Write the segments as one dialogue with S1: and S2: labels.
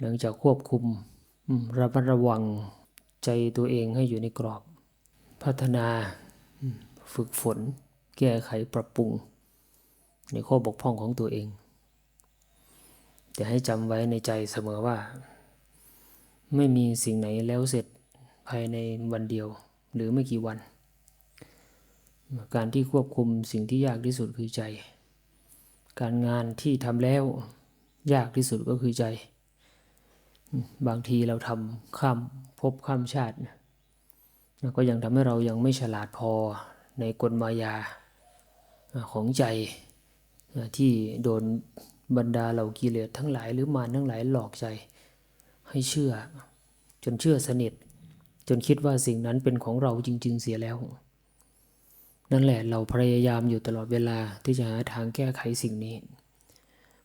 S1: หลังจากควบคุมระมัดระวังใจตัวเองให้อยู่ในกรอบ พัฒนาฝึกฝน แก้ไขปรับปรุง ในข้อบกพร่องของตัวเอง แต่ให้จำไว้ในใจเสมอว่า ไม่มีสิ่งไหนแล้วเสร็จภายในวันเดียว หรือไม่กี่วัน การที่ควบคุมสิ่งที่ยากที่สุดคือใจ การงานที่ทำแล้วยากที่สุดก็คือใจ บางทีเราทำข้ามภพข้ามชาติแล้วก็ยังทำให้เรายังไม่ฉลาดพอในกลมายาของใจที่โดนบรรดาเหล่ากิเลสทั้งหลายหรือมารทั้งหลายหลอกใจ ให้เชื่อ จนเชื่อสนิท จนคิดว่าสิ่งนั้นเป็นของเราจริง ๆ เสียแล้ว นั่นแหละเราพยายามอยู่ตลอดเวลาที่จะหาทางแก้ไขสิ่งนี้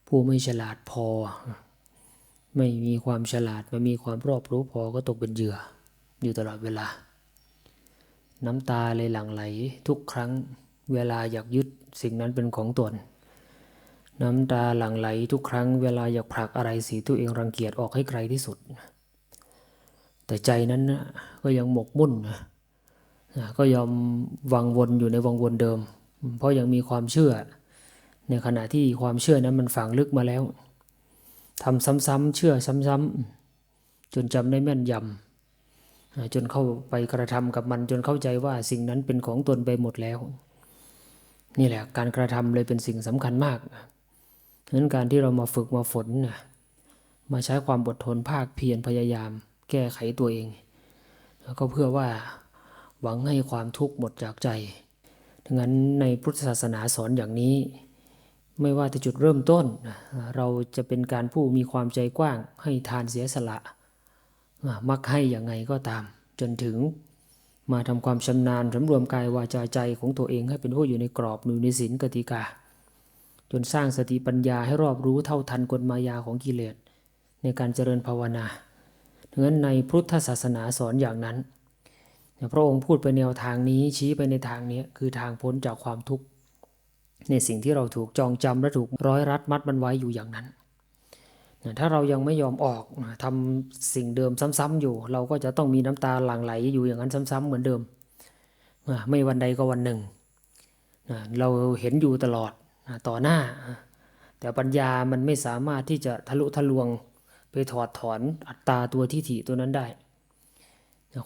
S1: ผู้ไม่ฉลาดพอ ไม่มีความฉลาดไม่มีความรอบรู้พอก็ตกเป็นเหยื่อ อยู่ตลอดเวลา น้ำตาเลยหลั่งไหลทุกครั้งเวลาอยากยึดสิ่งนั้นเป็นของตน น้ำตาหลั่งไหลทุกครั้งเวลาอยากผลักอะไรสีตัวเองรังเกียจออกให้ไกลที่สุด แต่ใจนั้นก็ยังหมกมุ่น ก็ยอมวังวนอยู่ในวังวนเดิม เพราะยังมีความเชื่อ ในขณะที่ความเชื่อนั้นมันฝังลึกมาแล้ว ทำซ้ำๆเชื่อซ้ำๆจนจำได้แม่นยำจนเข้าไปกระทำกับมันจนเข้าใจว่าสิ่งนั้นเป็นของตนไปหมดแล้ว นี่แหละการกระทำเลยเป็นสิ่งสำคัญมากฉะนั้นการที่เรามาฝึกมาฝนนะมาใช้ความอดทนภาคเพียรพยายาม แก้ไขตัวเอง แล้วก็เพื่อว่าหวังให้ความทุกข์หมดจากใจดังนั้นในพุทธศาสนาสอนอย่างนี้ ไม่ว่าแต่จุดเริ่มต้น เราจะเป็นการผู้มีความใจกว้าง ให้ทานเสียสละ มักให้อย่างไงก็ตาม จนถึงมาทำความชำนาญสำรวมกายวาจาใจของตัวเองให้เป็นผู้อยู่ในกรอบอยู่ในศีลกติกา จนสร้างสติปัญญาให้รอบรู้เท่าทันกลมายาของกิเลส ในการเจริญภาวนาดังนั้นในพุทธศาสนาสอนอย่างนั้นพระองค์พูดไปแนวทางนี้ชี้ไปในทางนี้คือทางพ้นจากความทุกข์ ในสิ่งที่เราถูกจองจำและถูกร้อยรัดมัดมันไว้อยู่อย่างนั้นถ้าเรายังไม่ยอมออกทำสิ่งเดิมซ้ำๆอยู่ เราก็จะต้องมีน้ำตาหลั่งไหลอยู่อย่างนั้นซ้ำๆเหมือนเดิมไม่วันใดก็วันหนึ่งเราเห็นอยู่ตลอดต่อหน้า แต่ปัญญามันไม่สามารถที่จะทะลุทะลวงไปถอดถอนอัตตาตัวทิฏฐิตัวนั้นได้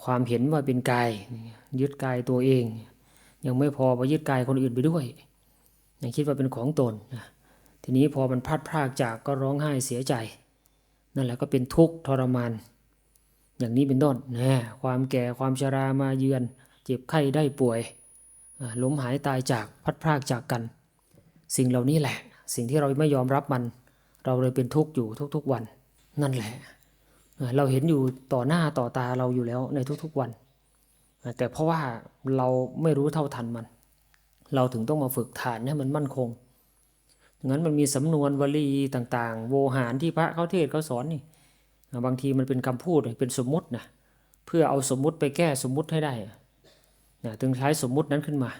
S1: ความเห็นว่าเป็นกายยึดกายตัวเอง ยังไม่พอไปยึดกายคนอื่นไปด้วย ยังคิดว่าเป็นของตนทีนี้พอมันพลาดพลากจากก็ร้องไห้เสียใจ นั่นแหละก็เป็นทุกข์ทรมาน อย่างนี้เป็นต้นนะความแก่ความชรามาเยือน เจ็บไข้ได้ป่วยล้มหายตายจากพัดพรากจากกัน สิ่งเหล่านี้แหละ สิ่งที่เราไม่ยอมรับมัน เราเลยเป็นทุกข์อยู่ทุกๆวัน นั่นแหละ เราเห็นอยู่ต่อหน้าต่อตาเราอยู่แล้วในทุกๆวัน แต่เพราะว่าเราไม่รู้เท่าทันมัน เราถึงต้องมาฝึกฐานให้มันมั่นคงงั้นมันมีสำนวนวลีต่างๆ โวหารที่พระเขาเทศเขาสอนนี่บางทีมันเป็นคำพูดเป็นสมมตินะเพื่อเอาสมมุติไปแก้สมมุติให้ได้นะถึงใช้สมมุตินั้นขึ้นมา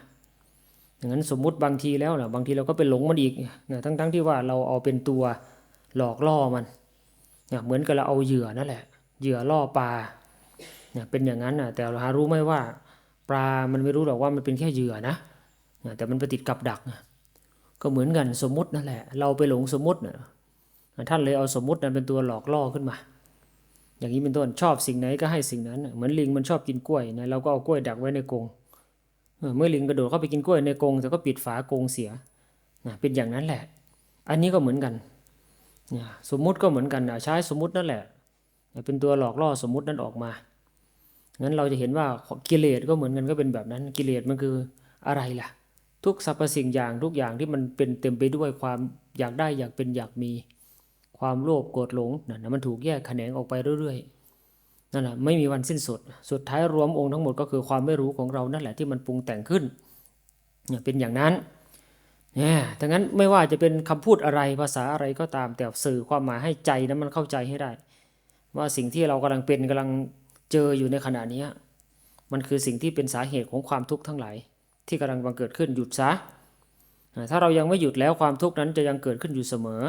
S1: อย่างนั้นสมมุติบางทีแล้วนะบางทีเราก็ไปหลงมันอีกนะทั้งๆทที่ว่าเราเอาเป็นตัวหลอกล่อมันนะเหมือนกับเราเอาเหยื่อนั่นแหละ เหยื่อล่อปลานี่ยเป็นอย่างนั้นนะแต่เราหารู้ไหมว่า ปลามันไม่รู้หรอกว่ามันเป็นแค่เหยื่อนะ แต่มันไปติดกับดักนะก็เหมือนกันสมมตินั่นแหละ เราไปหลงสมมตินะท่านเลยเอาสมมตินั้นเป็นตัวหลอกล่อขึ้นมา อย่างนี้เป็นต้นชอบสิ่งไหนก็ให้สิ่งนั้น เหมือนลิงมันชอบกินกล้วยนะเราก็เอากล้วยดักไว้ในกรงเมื่อลิงกระโดดเข้าไปกินกล้วยในกรงแต่ก็ปิดฝากรงเสียนะเป็นอย่างนั้นแหละ อันนี้ก็เหมือนกันสมมุติก็เหมือนกันใช้สมมุตินั่นแหละ เป็นตัวหลอกล่อสมมุตินั้นออกมางั้นเราจะเห็นว่ากิเลสก็เหมือนกันก็เป็นแบบนั้นกิเลสมันคืออะไรล่ะ ทุกสรรพสิ่งอย่างทุกอย่างที่มันเป็นเต็มไปด้วยความอยากได้อยากเป็นอยากมี ความโลภโกรธหลงนั่นมันถูกแยกแขนงออกไปเรื่อยๆนั่นแหละไม่มีวันสิ้นสุด สุดท้ายรวมองค์ทั้งหมดก็คือความไม่รู้ของเรานั่นแหละที่มันปรุงแต่งขึ้นเนี่ยเป็นอย่างนั้นเนี่ยดังนั้นไม่ว่าจะเป็นคำพูดอะไรภาษาอะไรก็ตาม แต่สื่อความหมายให้ใจนั้นมันเข้าใจให้ได้ ว่าสิ่งที่เรากำลังเป็นกำลังเจออยู่ในขณะนี้มันคือสิ่งที่เป็นสาเหตุของความทุกข์ทั้งหลาย ที่กำลังบังเกิดขึ้นหยุดซะ ถ้าเรายังไม่หยุดแล้วความทุกข์นั้นจะยังเกิดขึ้นอยู่เสมอ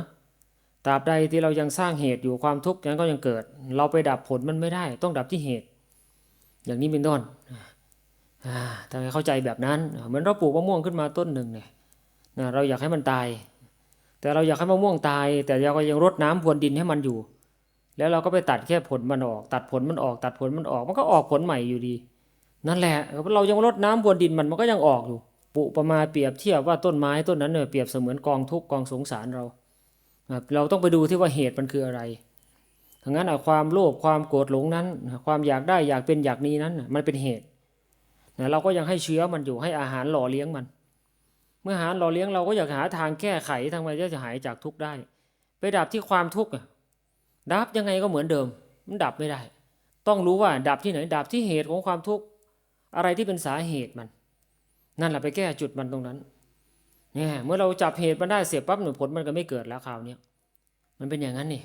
S1: ตราบใดที่เรายังสร้างเหตุอยู่ความทุกข์นั้นก็ยังเกิด เราไปดับผลมันไม่ได้ ต้องดับที่เหตุ อย่างนี้เป็นต้นอ่าทำให้เข้าใจแบบนั้น เหมือนเราปลูกมะม่วงขึ้นมาต้นหนึ่งเนี่ยเราอยากให้มันตาย แต่เราอยากให้มะม่วงตาย แต่เราก็ยังรดน้ำพรวนดินให้มันอยู่ แล้วเราก็ไปตัดแค่ผลมันออก ตัดผลมันออก ตัดผลมันออก มันก็ออกผลใหม่อยู่ดี นั่นแหละเรายังรดน้ำพรวนดินมันมันก็ยังออกอยู่ ปุประมาเปรียบเทียบว่าต้นไม้ต้นนั้นเนี่ยเปรียบเสมือนกองทุกกองสงสารเรา เราต้องไปดูที่ว่าเหตุมันคืออะไรทั้งนั้นความโลภความโกรธหลงนั้น ความอยากได้อยากเป็นอยากนี้นั้นมันเป็นเหตุเราก็ยังให้เชื้อมันอยู่ให้อาหารหล่อเลี้ยงมัน เมื่ออาหารหล่อเลี้ยงเราก็อยากหาทางแก้ไขทางไปจะหายจากทุกข์ได้ ไปดับที่ความทุกข์ดับยังไงก็เหมือนเดิม มันดับไม่ได้ ต้องรู้ว่าดับที่ไหนดับที่เหตุของความทุกข์ อะไรที่เป็นสาเหตุมัน นั่นแหละไปแก้จุดมันตรงนั้นเนี่ยเมื่อเราจับเหตุมันได้เสียปั๊บหนึ่งผลมันก็ไม่เกิดแล้วคราวนี้มันเป็นอย่างนั้นนี่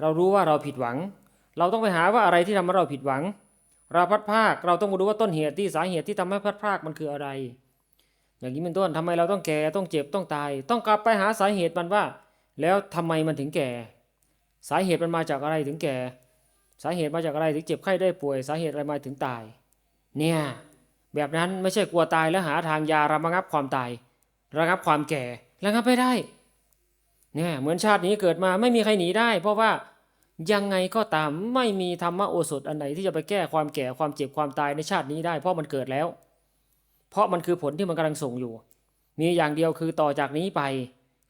S1: เรารู้ว่าเราผิดหวัง เราต้องไปหาว่าอะไรที่ทำให้เราผิดหวัง เราพัดพรากเราต้องมาดูว่าต้นเหตุที่สาเหตุที่ทำให้พัดพรากมันคืออะไร อย่างนี้เป็นต้นทำไมเราต้องแก่ต้องเจ็บต้องตาย ต้องกลับไปหาสาเหตุมันว่า แล้วทำไมมันถึงแก่ สาเหตุมันมาจากอะไรถึงแก่ สาเหตุมาจากอะไรถึงเจ็บไข้ได้ป่วย สาเหตุอะไรมาถึงตาย เนี่ยแบบนั้นไม่ใช่กลัวตายแล้วหาทางยาระงับความตาย ระงับความแก่ระงับไม่ได้เนี่ยเหมือนชาตินี้เกิดมาไม่มีใครหนีได้ เพราะว่ายังไงก็ตามไม่มีธรรมโอสถอันไหนที่จะไปแก้ความแก่ความเจ็บความตายในชาตินี้ได้ เพราะมันเกิดแล้ว เพราะมันคือผลที่มันกำลังส่งอยู่ มีอย่างเดียวคือต่อจากนี้ไป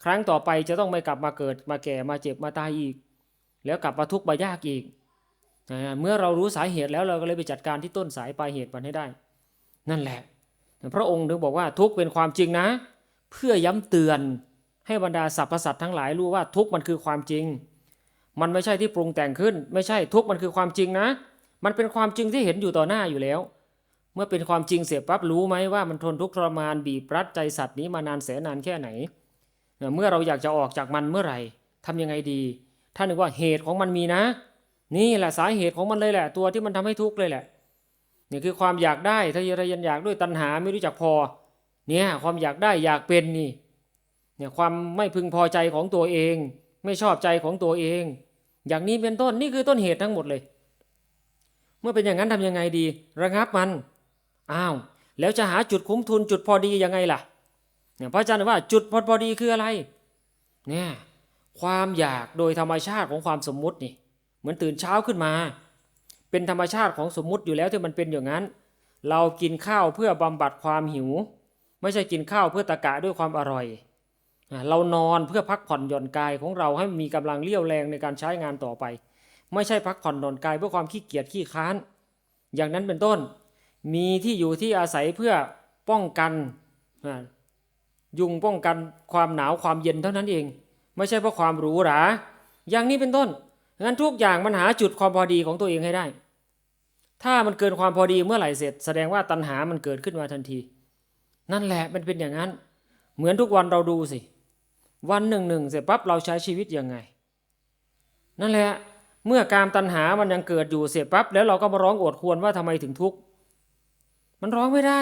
S1: ครั้งต่อไปจะต้องไม่กลับมาเกิดมาแก่มาเจ็บมาตายอีก แล้วกลับมาทุกข์มายากอีก นะเมื่อเรารู้สาเหตุแล้วเราก็เลยไปจัดการที่ต้นสายปลายเหตุมันให้ได้ นั่นแหละ พระองค์ถึงบอกว่าทุกเป็นความจริงนะ เพื่อย้ำเตือนให้บรรดาสรรพสัตว์ทั้งหลายรู้ว่าทุกมันคือความจริง มันไม่ใช่ที่ปรุงแต่งขึ้น ไม่ใช่ทุกมันคือความจริงนะ มันเป็นความจริงที่เห็นอยู่ต่อหน้าอยู่แล้ว เมื่อเป็นความจริงเสียปั๊บรู้ไหมว่ามันทนทุกข์ทรมานบีบรัดใจสัตว์นี้มานานแสนนานแค่ไหน เมื่อเราอยากจะออกจากมันเมื่อไหร่ทำยังไงดีท่านึกว่าเหตุของมันมีนะ นี่แหละสาเหตุของมันเลยแหละ ตัวที่มันทำให้ทุกข์เลยแหละนี่คือความอยากได้ทะเยอทะยานอยากด้วยตัณหาไม่รู้จักพอ เนี่ยความอยากได้อยากเป็นนี่เนี่ยความไม่พึงพอใจของตัวเอง ไม่ชอบใจของตัวเอง อย่างนี้เป็นต้นนี่คือต้นเหตุทั้งหมดเลย เมื่อเป็นอย่างนั้นทำยังไงดี ระงับมันอ้าวแล้วจะหาจุดคุ้มทุนจุดพอดียังไงล่ะเนี่ยพระอาจารย์ว่าจุดพอพอดีคืออะไรเนี่ยความอยากโดยธรรมชาติของความสมมุตินี่ มือนตื่นเช้าขึ้นมา เป็นธรรมชาติของสมมุติอยู่แล้วที่มันเป็นอย่างนั้น เรากินข้าวเพื่อบำบัดความหิว ไม่ใช่กินข้าวเพื่อตะกะด้วยความอร่อย เรานอนเพื่อพักผ่อนหย่อนกายของเราให้มีกำลังเลี้ยวแรงในการใช้งานต่อไป ไม่ใช่พักผ่อนหย่อนกายเพื่อความขี้เกียจขี้ค้าน อย่างนั้นเป็นต้น มีที่อยู่ที่อาศัยเพื่อป้องกันยุงป้องกันความหนาวความเย็นเท่านั้นเอง ไม่ใช่เพราะความหรูหราอย่างนี้เป็นต้น งั้นทุกอย่างมันหาจุดความพอดีของตัวเองให้ได้ ถ้ามันเกินความพอดีเมื่อไหร่เสร็จ แสดงว่าตัณหามันเกิดขึ้นมาทันที นั่นแหละมันเป็นอย่างนั้น เหมือนทุกวันเราดูสิ วันหนึ่งหนึ่งเสร็จปั๊บเราใช้ชีวิตยังไง นั่นแหละเมื่อการตัณหามันยังเกิดอยู่เสร็จปั๊บแล้วเราก็มาร้องโอดควรว่าทำไมถึงทุกข์มันร้องไม่ได้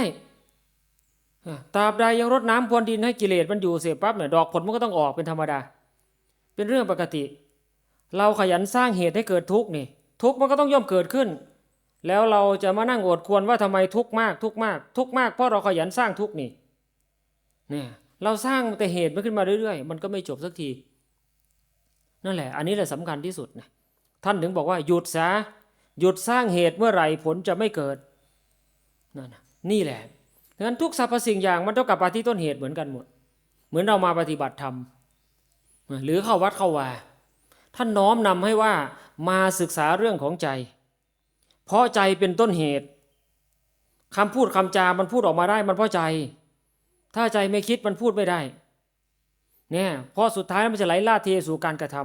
S1: ตราบใดยังรดน้ำพรวนดินให้กิเลสมันอยู่เสร็จปั๊บเนี่ยดอกผลมันก็ต้องออกเป็นธรรมดา เป็นเรื่องปกติ เราขยันสร้างเหตุให้เกิดทุกข์นี่ ทุกข์มันก็ต้องย่อมเกิดขึ้น แล้วเราจะมานั่งอดควรว่าทำไมทุกข์มาก ทุกข์มาก ทุกข์มากเพราะเราขยันสร้างทุกข์นี่เนี่ยเราสร้างแต่เหตุมันขึ้นมาเรื่อยๆ มันก็ไม่จบสักที นั่นแหละ อันนี้แหละสำคัญที่สุดนะท่านถึงบอกว่าหยุดซะหยุดสร้างเหตุเมื่อไหร่ผลจะไม่เกิดนั่นนี่แหละดังนั้นทุกสรรพสิ่งอย่างมันต้องกลับมาที่ต้นเหตุเหมือนกันหมด เหมือนเรามาปฏิบัติธรรมหรือเข้าวัดเข้าว่า ท่านน้อมนำให้ว่ามาศึกษาเรื่องของใจ เพราะใจเป็นต้นเหตุคำพูดคำจา มันพูดออกมาได้มันเพราะใจ ถ้าใจไม่คิดมันพูดไม่ได้ เนี่ยพราะสุดท้ายมันจะไหลล่าเทสู่การกระท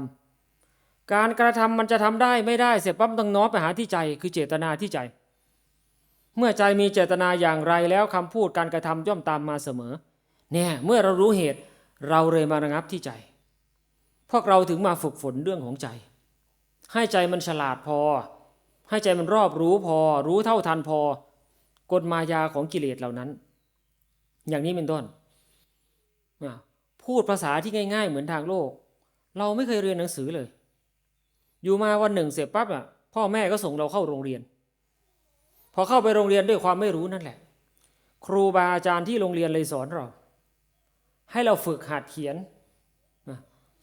S1: ำการกระทำมันจะทำได้ไม่ได้เสร็จปั๊บต้องน้อมไปหาที่ใจ คือเจตนาที่ใจ เมื่อใจมีเจตนาอย่างไรแล้วคำพูดการกระทำย่อมตามมาเสมอ เนี่ยเมื่อเรารู้เหตุเราเลยมาระงับที่ใจ พวกเราถึงมาฝึกฝนเรื่องของใจ ให้ใจมันฉลาดพอ ให้ใจมันรอบรู้พอ รู้เท่าทันพอ กฎมายาของกิเลสเหล่านั้น อย่างนี้เป็นต้นพูดภาษาที่ง่าย ๆ เหมือนทางโลก เราไม่เคยเรียนหนังสือเลย อยู่มาวันหนึ่งเสร็จปั๊บอะพ่อแม่ก็ส่งเราเข้าโรงเรียน พอเข้าไปโรงเรียนด้วยความไม่รู้นั่นแหละ ครูบาอาจารย์ที่โรงเรียนเลยสอนเรา ให้เราฝึกหัดเขียน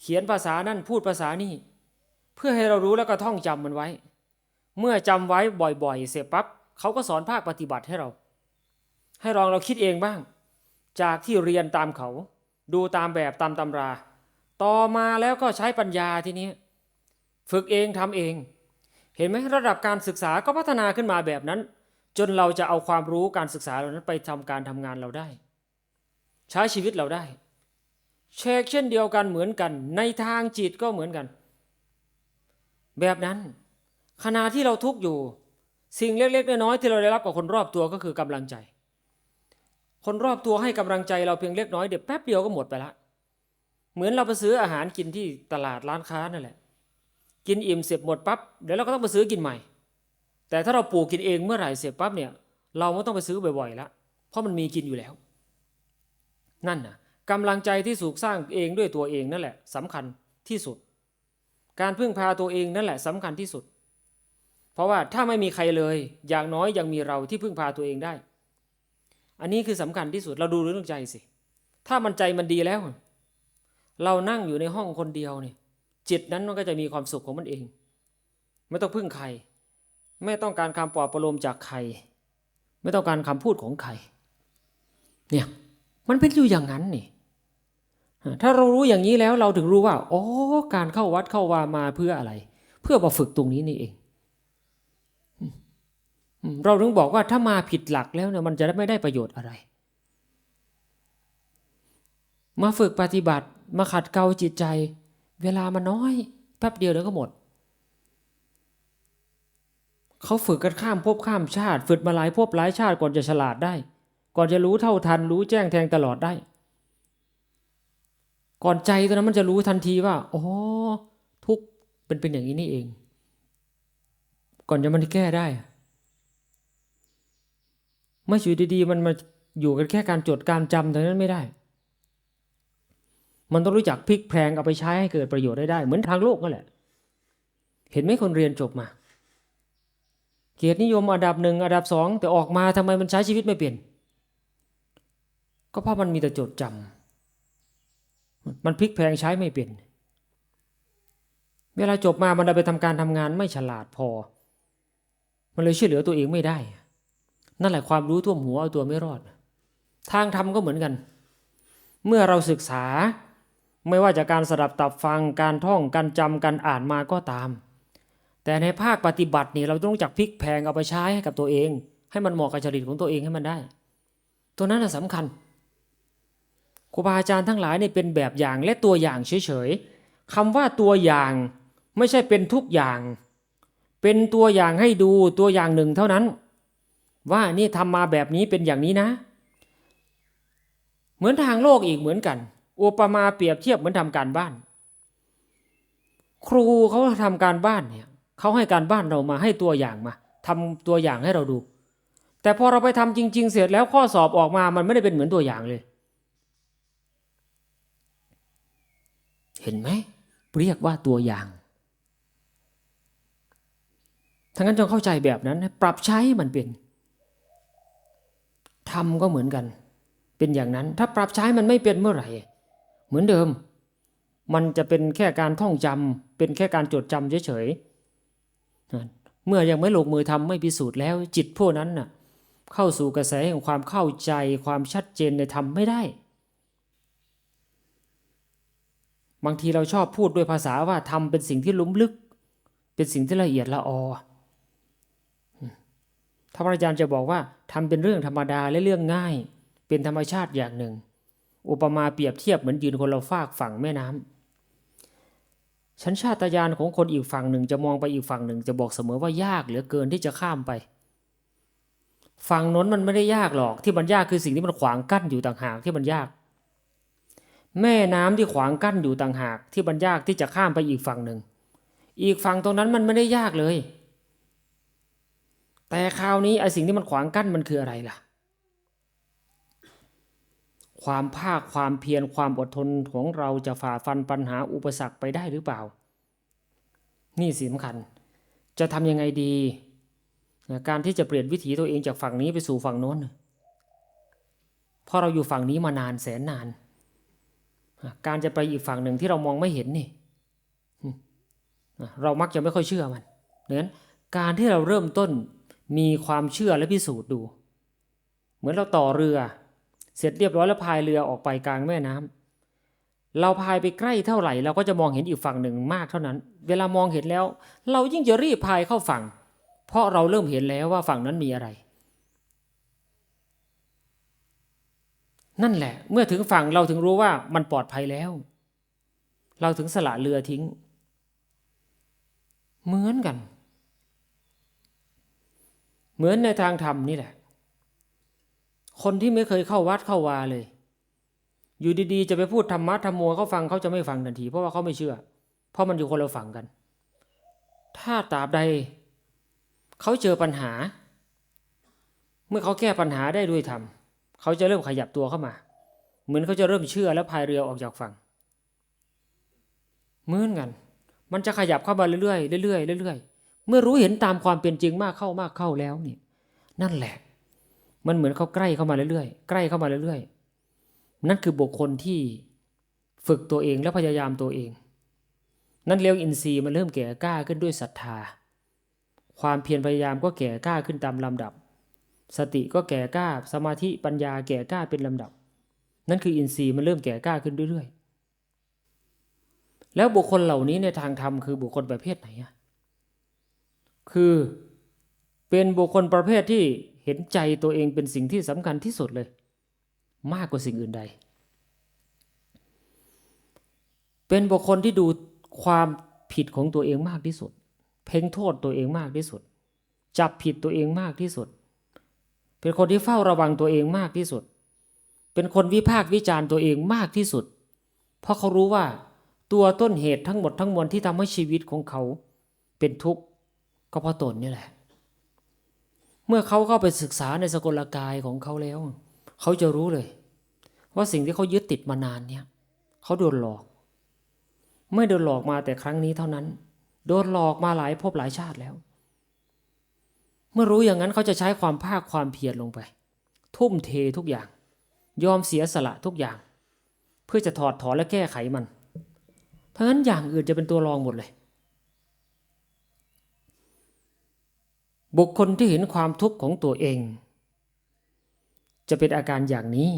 S1: เขียนภาษานั่นพูดภาษานี่ เพื่อให้เรารู้แล้วก็ท่องจำมันไว้ เมื่อจำไว้บ่อยๆ เสร็จปั๊บเขาก็สอนภาคปฏิบัติให้เรา ให้ลองเราคิดเองบ้าง จากที่เรียนตามเขา ดูตามแบบตามตำรา ต่อมาแล้วก็ใช้ปัญญาทีนี้ ฝึกเองทำเอง เห็นไหมระดับการศึกษาก็พัฒนาขึ้นมาแบบนั้น จนเราจะเอาความรู้การศึกษาเหล่านั้นไปทำการทำงานเราได้ ใช้ชีวิตเราได้ เช็คเช่นเดียวกันเหมือนกัน ในทางจิตก็เหมือนกัน แบบนั้นขณะที่เราทุกข์อยู่ สิ่งเล็ก ๆ น้อยๆที่เราได้รับกับคนรอบตัวก็คือกำลังใจ คนรอบตัวให้กำลังใจเราเพียงเล็กน้อยเดี๋ยวแป๊บเดียวก็หมดไปละ เหมือนเราไปซื้ออาหารกินที่ตลาดร้านค้านั่นแหละ กินอิ่มเสร็จหมดปั๊บเดี๋ยวเราก็ต้องไปซื้อกินใหม่ แต่ถ้าเราปลูกกินเองเมื่อไหร่เสร็จปั๊บเนี่ย เราไม่ต้องไปซื้อบ่อยๆละเพราะมันมีกินอยู่แล้ว นั่นน่ะ กำลังใจที่สูกสร้างเองด้วยตัวเองนั่นแหละสำคัญที่สุด การพึ่งพาตัวเองนั่นแหละสำคัญที่สุด เพราะว่าถ้าไม่มีใครเลยอย่างน้อยยังมีเราที่พึ่งพาตัวเองได้ อันนี้คือสำคัญที่สุดเราดูเรื่องใจสิ ถ้ามันใจมันดีแล้ว เรานั่งอยู่ในห้องคนเดียวเนี่ยจิตนั้นมันก็จะมีความสุขของมันเอง ไม่ต้องพึ่งใคร ไม่ต้องการคำปลอบประโลมจากใคร ไม่ต้องการคำพูดของใคร เนี่ยมันเป็นอยู่อย่างนั้นนี่ ถ้าเรารู้อย่างนี้แล้วเราถึงรู้ว่าอ๋อการเข้าวัดเข้าวามาเพื่ออะไร เพื่อมาฝึกตรงนี้นี่เอง เราถึงบอกว่าถ้ามาผิดหลักแล้วเนี่ยมันจะไม่ได้ประโยชน์อะไร มาฝึกปฏิบัติมาขัดเกลาจิตใจ เวลามันน้อยแป๊บเดียวเดี๋ยวก็หมดเขาฝึกกันข้ามภพข้ามชาติ ฝึกมาหลายภพหลายชาติก่อนจะฉลาดได้ ก่อนจะรู้เท่าทันรู้แจ้งแทงตลอดได้ ก่อนใจตัวนั้นมันจะรู้ทันทีว่าอ๋อทุกเป็นเป็นอย่างนี้นี่เอง ก่อนจะมันแก้ได้ ไม่อยู่ดีๆมันมาอยู่กันแค่การจดการจำเท่านั้นไม่ได้ มันต้องรู้จักพลิกแพลงเอาไปใช้ให้เกิดประโยชน์ได้ได้ เหมือนทางโลกนั่นแหละ เห็นไหมคนเรียนจบมา เกียรตินิยมอันดับหนึ่งอันดับสองแต่ออกมาทำไมมันใช้ชีวิตไม่เปลี่ยน ก็เพราะมันมีแต่จดจำ มันพลิกแพงใช้ไม่เป็น เวลาจบมามันเอาไปทำการทำงานไม่ฉลาดพอ มันเลยช่วยเหลือตัวเองไม่ได้ นั่นแหละความรู้ท่วมหัวเอาตัวไม่รอด ทางธรรมก็เหมือนกัน เมื่อเราศึกษาไม่ว่าจากการสดับตับฟังการท่องการจำการอ่านมาก็ตาม แต่ในภาคปฏิบัตินี่เราต้องจักพลิกแพงเอาไปใช้ให้กับตัวเอง ให้มันเหมาะกับจริตของตัวเองให้มันได้ ตัวนั้นนะสำคัญ ครูบาอาจารย์ทั้งหลายเนี่ยเป็นแบบอย่างและตัวอย่างเฉยๆคำว่าตัวอย่างไม่ใช่เป็นทุกอย่าง เป็นตัวอย่างให้ดูตัวอย่างหนึ่งเท่านั้น ว่านี่ทำมาแบบนี้เป็นอย่างนี้นะ เหมือนทางโลกอีกเหมือนกันอุปมาเปรียบเทียบเหมือนทำการบ้าน ครูเขาทำการบ้านเนี่ยเขาให้การบ้านเรามาให้ตัวอย่างมาทำตัวอย่างให้เราดู แต่พอเราไปทำจริง ๆ เสร็จแล้วข้อสอบออกมามันไม่ได้เป็นเหมือนตัวอย่างเลย เห็นไหมเรียกว่าตัวอย่างทั้งนั้นจงเข้าใจแบบนั้น ปรับใช้มันเป็นทำก็เหมือนกัน เป็นอย่างนั้น ถ้าปรับใช้มันไม่เป็นเมื่อไหร่ เหมือนเดิม มันจะเป็นแค่การท่องจำเป็นแค่การจดจำเฉยๆเมื่อยังไม่ลงมือทำไม่พิสูจน์แล้ว จิตพวกนั้นน่ะเข้าสู่กระแสแห่งความเข้าใจความชัดเจนในธรรมไม่ได้ บางทีเราชอบพูดด้วยภาษาว่าทำเป็นสิ่งที่ลุ่มลึก เป็นสิ่งที่ละเอียดละออถ้าพระอาจารย์จะบอกว่าทำเป็นเรื่องธรรมดาและเรื่องง่าย เป็นธรรมชาติอย่างหนึ่ง อุปมาเปรียบเทียบเหมือนยืนคนเราฟากฝั่งแม่น้ำชั้นชาตญาณของคนอีกฝั่งหนึ่งจะมองไปอีกฝั่งหนึ่ง จะบอกเสมอว่ายากเหลือเกินที่จะข้ามไป ฝั่งน้นมันไม่ได้ยากหรอกที่มันยากคือสิ่งที่มันขวางกั้นอยู่ต่างหากที่มันยาก แม่น้ำที่ขวางกั้นอยู่ต่างหากที่มันยากที่จะข้ามไปอีกฝั่งหนึ่ง อีกฝั่งตรงนั้นมันไม่ได้ยากเลย แต่คราวนี้ไอ้สิ่งที่มันขวางกั้นมันคืออะไรล่ะ ความภาคความเพียรความอดทนของเราจะฝ่าฟันปัญหาอุปสรรคไปได้หรือเปล่า นี่สำคัญ จะทำยังไงดีการที่จะเปลี่ยนวิถีตัวเองจากฝั่งนี้ไปสู่ฝั่งโน้นเพราะเราอยู่ฝั่งนี้มานานแสนนาน การจะไปอีกฝั่งหนึ่งที่เรามองไม่เห็นนี่เรามักจะไม่ค่อยเชื่อมันดังนั้นการที่เราเริ่มต้นมีความเชื่อและพิสูจน์ดู เหมือนเราต่อเรือ เสร็จเรียบร้อยแล้วพายเรือออกไปกลางแม่น้ำเราพายไปใกล้เท่าไหร่ เราก็จะมองเห็นอีกฝั่งหนึ่งมากเท่านั้น เวลามองเห็นแล้ว เรายิ่งจะรีบพายเข้าฝั่ง เพราะเราเริ่มเห็นแล้วว่าฝั่งนั้นมีอะไร นั่นแหละ เมื่อถึงฝั่งเราถึงรู้ว่ามันปลอดภัยแล้ว เราถึงสละเรือทิ้ง เหมือนกัน เหมือนในทางธรรมนี่แหละ คนที่ไม่เคยเข้าวัดเข้าวาเลย อยู่ดีๆ จะไปพูดธรรมะธรรมโมเขาฟังเขาจะไม่ฟังทันที เพราะว่าเขาไม่เชื่อ เพราะมันอยู่คนละฝั่งกัน ถ้าตราบใดเขาเจอปัญหา เมื่อเขาแก้ปัญหาได้ด้วยธรรม เขาจะเริ่มขยับตัวเข้ามา เหมือนเขาจะเริ่มเชื่อแล้วพายเรือออกจากฝั่งเหมือนกัน มันจะขยับเข้ามาเรื่อยๆเรื่อยๆเรื่อยๆเมื่อรู้เห็นตามความเป็นจริงมากเข้ามากเข้าแล้วเนี่ยนั่นแหละ มันเหมือนเขาใกล้เข้ามาเรื่อยๆใกล้เข้ามาเรื่อยๆนั่นคือบุคคลที่ฝึกตัวเองและพยายามตัวเอง นั่นเรียกอินทรีย์มันเริ่มแก่กล้าขึ้นด้วยศรัทธา ความเพียรพยายามก็แก่กล้าขึ้นตามลำดับ สติก็แก่กล้า สมาธิปัญญาแก่กล้าเป็นลำดับ นั่นคืออินทรีย์มันเริ่มแก่กล้าขึ้นเรื่อยๆ แล้วบุคคลเหล่านี้ในทางธรรมคือบุคคลประเภทไหนอะคือเป็นบุคคลประเภทที่เห็นใจตัวเองเป็นสิ่งที่สำคัญที่สุดเลย มากกว่าสิ่งอื่นใด เป็นบุคคลที่ดูความผิดของตัวเองมากที่สุด เพ่งโทษตัวเองมากที่สุด จับผิดตัวเองมากที่สุด เป็นคนที่เฝ้าระวังตัวเองมากที่สุด เป็นคนวิพากษ์วิจารณ์ตัวเองมากที่สุด เพราะเขารู้ว่า ตัวต้นเหตุทั้งหมดทั้งมวลที่ทำให้ชีวิตของเขาเป็นทุกข์ก็เพราะตนนี่แหละ เมื่อเขาเข้าไปศึกษาในสกลกายของเขาแล้ว เขาจะรู้เลย ว่าสิ่งที่เขายึดติดมานานเนี่ยเขาโดนหลอก ไม่โดนหลอกมาแต่ครั้งนี้เท่านั้น โดนหลอกมาหลายภพหลายชาติแล้ว มื่อรู้อย่างนั้นเขาจะใช้ความภาคความเพียรลงไป ทุ่มเททุกอย่าง ยอมเสียสละทุกอย่าง เพื่อจะถอดถอนและแก้ไขมันเพราะฉะนั้นอย่างอื่นจะเป็นตัวรองหมดเลย บุคคลที่เห็นความทุกข์ของตัวเอง จะเป็นอาการอย่างนี้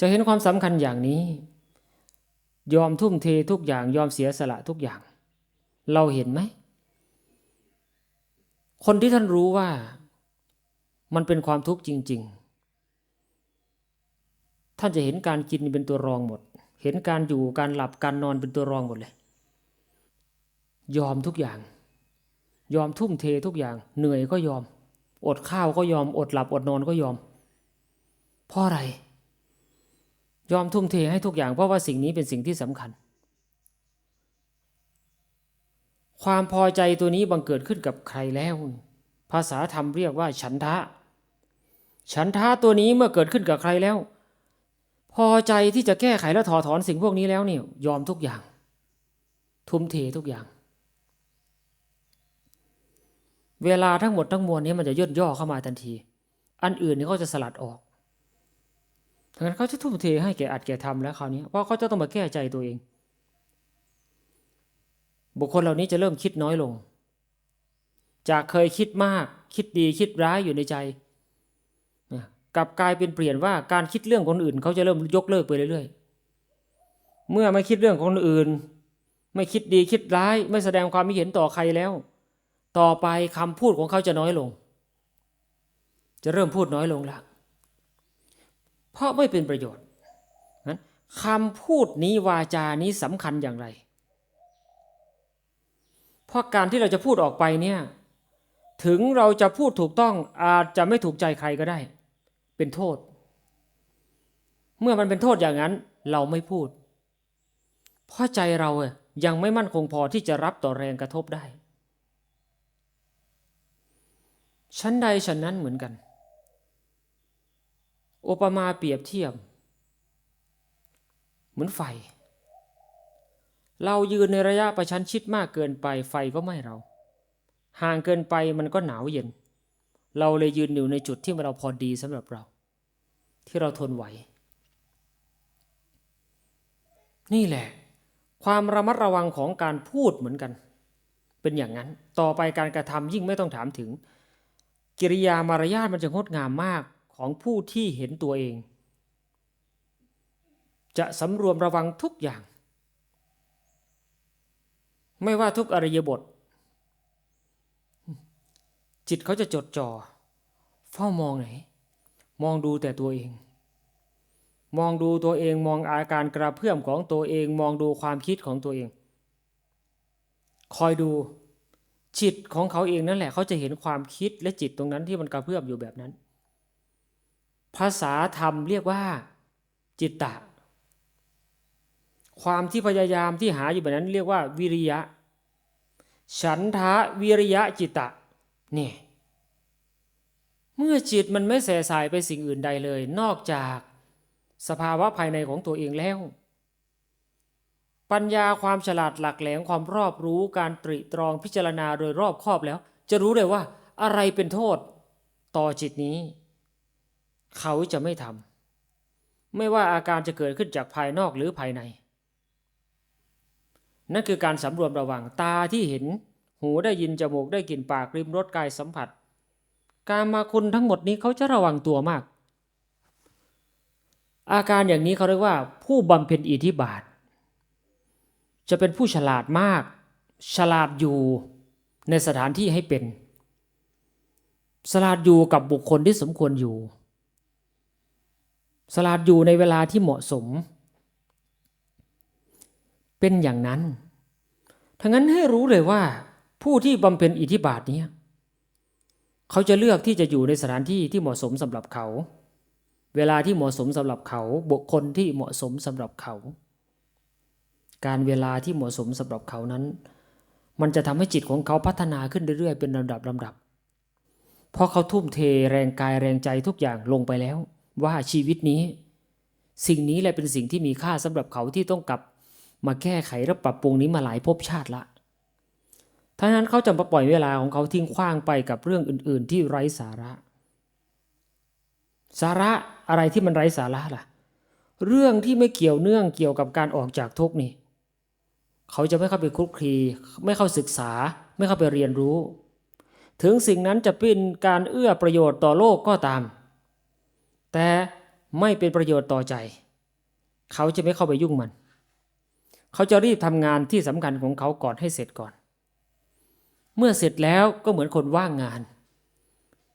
S1: จะเห็นความสำคัญอย่างนี้ ยอมทุ่มเททุกอย่างยอมเสียสละทุกอย่าง เราเห็นไหม คนที่ท่านรู้ว่ามันเป็นความทุกข์จริง ๆ ท่านจะเห็นการกินเป็นตัวรองหมด เห็นการอยู่การหลับการนอนเป็นตัวรองหมดเลย ยอมทุกอย่าง ยอมทุ่มเททุกอย่าง เหนื่อยก็ยอม อดข้าวก็ยอม อดหลับอดนอนก็ยอม เพราะอะไร ยอมทุ่มเทให้ทุกอย่างเพราะว่าสิ่งนี้เป็นสิ่งที่สำคัญ ความพอใจตัวนี้บังเกิดขึ้นกับใครแล้ว ภาษาธรรมเรียกว่า ฉันทะ ฉันทะตัวนี้เมื่อเกิดขึ้นกับใครแล้ว พอใจที่จะแก้ไขและถอดถอนสิ่งพวกนี้แล้วเนี่ยยอมทุกอย่าง ทุ่มเททุกอย่าง เวลาทั้งหมดทั้งมวลนี้มันจะย่นย่อเข้ามาทันที อันอื่นนี่เขาจะสลัดออกดังนั้นเขาจะทุ่มเทให้แก่อัดแก่ทำแล้วคราวนี้เพราะเขาจะต้องมาแก้ใจตัวเอง บุคคลเหล่านี้จะเริ่มคิดน้อยลง จากเคยคิดมาก คิดดีคิดร้ายอยู่ในใจกลับกลายเป็นเปลี่ยนว่าการคิดเรื่องคนอื่น เขาจะเริ่มยกเลิกไปเรื่อยๆ เมื่อไม่คิดเรื่องคนอื่น ไม่คิดดีคิดร้าย ไม่แสดงความคิเห็นต่อใครแล้ว ต่อไปคำพูดของเขาจะน้อยลง จะเริ่มพูดน้อยลงละเพราะไม่เป็นประโยชน์คำพูดนี้วาจานี้สำคัญอย่างไร เพราะการที่เราจะพูดออกไปเนี่ยถึงเราจะพูดถูกต้องอาจจะไม่ถูกใจใครก็ได้ เป็นโทษ เมื่อมันเป็นโทษอย่างนั้น เราไม่พูด เพราะใจเราอะยังไม่มั่นคงพอที่จะรับต่อแรงกระทบได้ชั้นใดฉันนั้นเหมือนกัน โอปมาเปรียบเทียบ เหมือนไฟ เรายืนในระยะประชันชิดมากเกินไปไฟก็ไหม้เรา ห่างเกินไปมันก็หนาวเย็น เราเลยยืนอยู่ในจุดที่เราพอดีสำหรับเรา ที่เราทนไหว นี่แหละ ความระมัดระวังของการพูดเหมือนกัน เป็นอย่างนั้นต่อไปการกระทำยิ่งไม่ต้องถามถึง กิริยามารยาทมันจะงดงามมากของผู้ที่เห็นตัวเอง จะสำรวมระวังทุกอย่าง ไม่ว่าทุกอริยบท จิตเขาจะจดจ่อเฝ้ามองไหน มองดูแต่ตัวเอง มองดูตัวเองมองอาการกระเพื่อมของตัวเองมองดูความคิดของตัวเอง คอยดูจิตของเขาเองนั่นแหละเขาจะเห็นความคิดและจิตตรงนั้นที่มันกระเพื่อมอยู่แบบนั้น ภาษาธรรมเรียกว่า จิตตะ ความที่พยายามที่หาอยู่แบบนั้นเรียกว่าวิริยะ ฉันทะวิริยะจิตตะนี่เมื่อจิตมันไม่แสสายไปสิ่งอื่นใดเลย นอกจากสภาวะภายในของตัวเองแล้ว ปัญญาความฉลาดหลักแหลมความรอบรู้การตริตรองพิจารณาโดยรอบคอบแล้ว จะรู้เลยว่า อะไรเป็นโทษ ต่อจิตนี้ เขาจะไม่ทำไม่ว่าอาการจะเกิดขึ้นจากภายนอกหรือภายใน นั่นคือการสำรวมระวังตาที่เห็น หูได้ยินจมูกได้กลิ่นปากริมรสกายสัมผัส การมาคุณทั้งหมดนี้เขาจะระวังตัวมาก อาการอย่างนี้เขาเรียกว่า ผู้บำเพ็ญอิทธิบาท จะเป็นผู้ฉลาดมาก ฉลาดอยู่ในสถานที่ให้เป็น ฉลาดอยู่กับบุคคลที่สมควรอยู่ ฉลาดอยู่ในเวลาที่เหมาะสม เป็นอย่างนั้นทั้งนั้นให้รู้เลยว่า ผู้ที่บำเพ็ญอิทธิบาทนี้เขาจะเลือกที่จะอยู่ในสถานที่ที่เหมาะสมสำหรับเขา เวลาที่เหมาะสมสำหรับเขา บุคคลที่เหมาะสมสำหรับเขา การเวลาที่เหมาะสมสำหรับเขานั้น มันจะทำให้จิตของเขาพัฒนาขึ้นเรื่อยๆเป็นลำดับลำดับเพราะเขาทุ่มเทแรงกายแรงใจทุกอย่างลงไปแล้ว ว่าชีวิตนี้ สิ่งนี้แหละเป็นสิ่งที่มีค่าสำหรับเขาที่ต้องกลับ มาแก้ไขและปรับปรุงนี้มาหลายภพชาติละทั้งนั้นเขาจะมาปล่อยเวลาของเขาทิ้งขว้างไปกับเรื่องอื่น ๆ ที่ไร้สาระ สาระอะไรที่มันไร้สาระล่ะ เรื่องที่ไม่เกี่ยวเนื่องเกี่ยวกับการออกจากทุกนี่ เขาจะไม่เข้าไปคลุกคลีไม่เข้าศึกษา ไม่เข้าไปเรียนรู้ ถึงสิ่งนั้นจะเป็นการเอื้อประโยชน์ต่อโลกก็ตาม แต่ไม่เป็นประโยชน์ต่อใจ เขาจะไม่เข้าไปยุ่งมัน เขาจะรีบทำงานที่สำคัญของเขาก่อนให้เสร็จก่อน เมื่อเสร็จแล้วก็เหมือนคนว่างงาน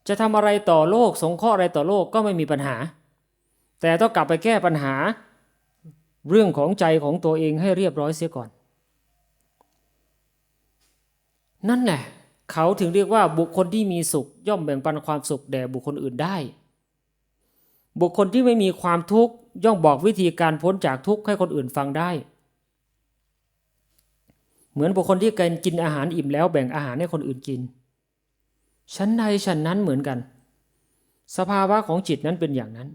S1: จะทำอะไรต่อโลก สงเคราะห์อะไรต่อโลกก็ไม่มีปัญหา แต่ต้องกลับไปแก้ปัญหา เรื่องของใจของตัวเองให้เรียบร้อยเสียก่อน นั่นแหละเขาถึงเรียกว่าบุคคลที่มีสุข ย่อมแบ่งปันความสุขแด่บุคคลอื่นได้ บุคคลที่ไม่มีความทุกข์ย่อมบอกวิธีการพ้นจากทุกข์ให้คนอื่นฟังได้ เหมือนบุคคลที่กินกินอาหารอิ่มแล้วแบ่งอาหารให้คนอื่นกิน ชั้นใดชั้นนั้นเหมือนกัน สภาวะของจิตนั้นเป็นอย่างนั้น